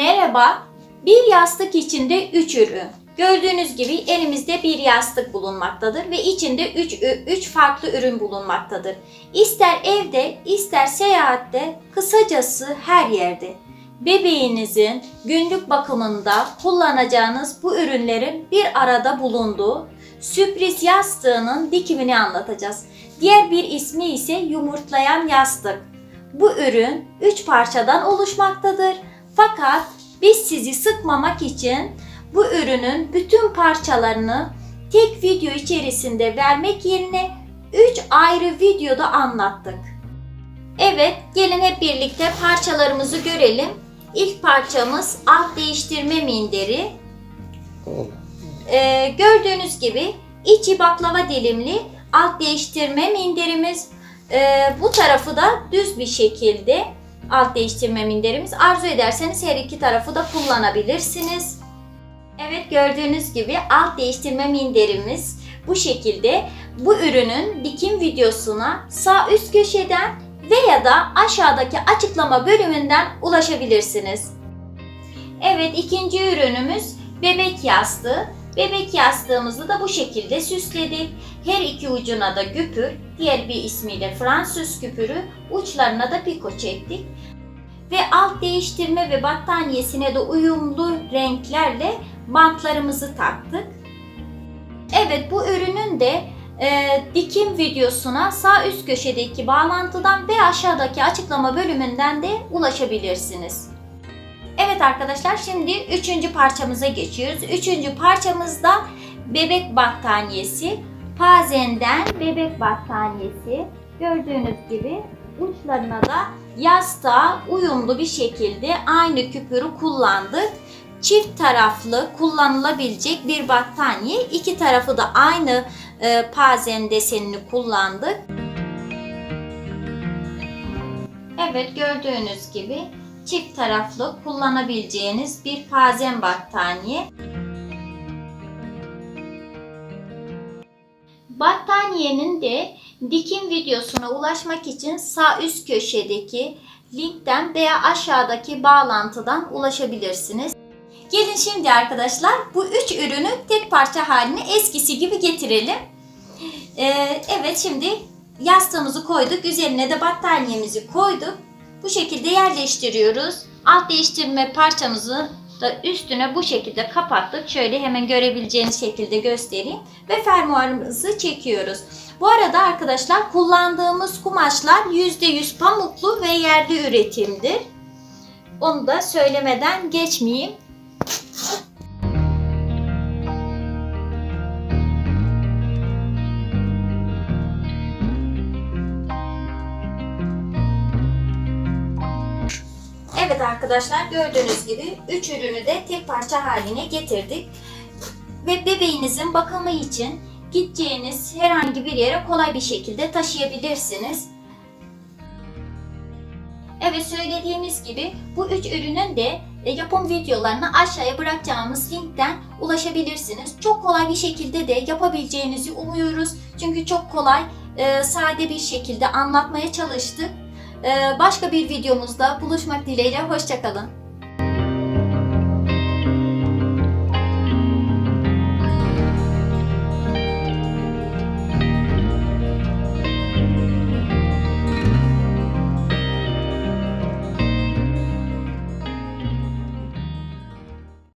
Merhaba. Bir yastık içinde 3 ürün. Gördüğünüz gibi elimizde bir yastık bulunmaktadır ve içinde 3 3 farklı ürün bulunmaktadır. İster evde, ister seyahatte, kısacası her yerde. Bebeğinizin günlük bakımında kullanacağınız bu ürünlerin bir arada bulunduğu sürpriz yastığının dikimini anlatacağız. Diğer bir ismi ise yumurtlayan yastık. Bu ürün 3 parçadan oluşmaktadır. Fakat biz sizi sıkmamak için bu ürünün bütün parçalarını tek video içerisinde vermek yerine 3 ayrı videoda anlattık. Evet, gelin hep birlikte parçalarımızı görelim. İlk parçamız alt değiştirme minderi. Ee, gördüğünüz gibi içi baklava dilimli alt değiştirme minderimiz. Ee, bu tarafı da düz bir şekilde alt değiştirme minderimiz. Arzu ederseniz her iki tarafı da kullanabilirsiniz. Evet gördüğünüz gibi alt değiştirme minderimiz bu şekilde. Bu ürünün dikim videosuna sağ üst köşeden veya da aşağıdaki açıklama bölümünden ulaşabilirsiniz. Evet ikinci ürünümüz bebek yastığı. Bebek yastığımızı da bu şekilde süsledik. Her iki ucuna da güpür, diğer bir ismiyle Fransız küpürü, uçlarına da piko çektik. Ve alt değiştirme ve battaniyesine de uyumlu renklerle bantlarımızı taktık. Evet bu ürünün de e, dikim videosuna sağ üst köşedeki bağlantıdan ve aşağıdaki açıklama bölümünden de ulaşabilirsiniz. Evet arkadaşlar şimdi üçüncü parçamıza geçiyoruz. Üçüncü parçamızda bebek battaniyesi. Pazen'den bebek battaniyesi. Gördüğünüz gibi uçlarına da yastığa uyumlu bir şekilde aynı küpürü kullandık. Çift taraflı kullanılabilecek bir battaniye. İki tarafı da aynı e, pazen desenini kullandık. Evet gördüğünüz gibi çift taraflı kullanabileceğiniz bir pazen battaniye. Battaniyenin de dikim videosuna ulaşmak için sağ üst köşedeki linkten veya aşağıdaki bağlantıdan ulaşabilirsiniz. Gelin şimdi arkadaşlar bu üç ürünü tek parça haline eskisi gibi getirelim. Ee, evet şimdi yastığımızı koyduk. Üzerine de battaniyemizi koyduk. Bu şekilde yerleştiriyoruz. Alt değiştirme parçamızı da üstüne bu şekilde kapattık. Şöyle hemen görebileceğiniz şekilde göstereyim. Ve fermuarımızı çekiyoruz. Bu arada arkadaşlar kullandığımız kumaşlar %100 pamuklu ve yerli üretimdir. Onu da söylemeden geçmeyeyim. Evet arkadaşlar gördüğünüz gibi 3 ürünü de tek parça haline getirdik. Ve bebeğinizin bakımı için gideceğiniz herhangi bir yere kolay bir şekilde taşıyabilirsiniz. Evet söylediğimiz gibi bu üç ürünün de e, yapım videolarını aşağıya bırakacağımız linkten ulaşabilirsiniz. Çok kolay bir şekilde de yapabileceğinizi umuyoruz. Çünkü çok kolay, e, sade bir şekilde anlatmaya çalıştık. E, Başka bir videomuzda buluşmak dileğiyle. Hoşçakalın.